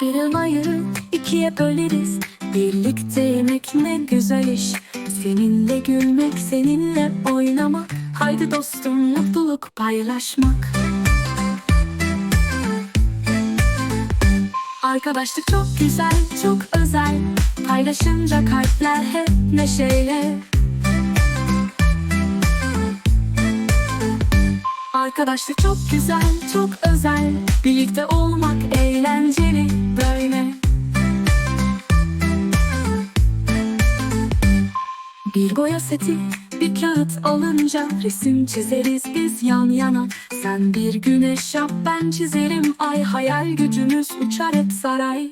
Bir elmayı ikiye böleriz. Birlikte yemek ne güzel iş. Seninle gülmek, seninle oynamak. Haydi dostum mutluluk paylaşmak. Arkadaşlık çok güzel, çok özel. Paylaşınca kalpler hep neşeyle. Arkadaşlık çok güzel, çok özel. Birlikte olmak eğlenceli Bir boya seti, bir kağıt alınca Resim çizeriz biz yan yana. Sen bir güneş yap, ben çizerim. Ay Hayal gücümüz uçar hep saray.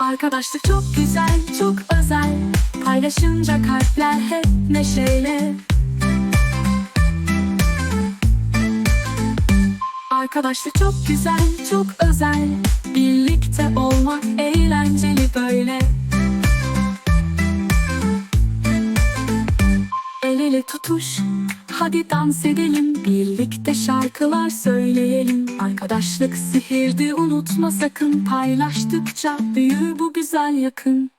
Arkadaşlık çok güzel, çok özel. Paylaşınca kalpler hep neşeyle. Arkadaşlık çok güzel, çok özel. Birlikte El ele tutuş, hadi dans edelim Birlikte şarkılar söyleyelim. Arkadaşlık sihirdi unutma sakın. Paylaştıkça büyür bu güzel yakın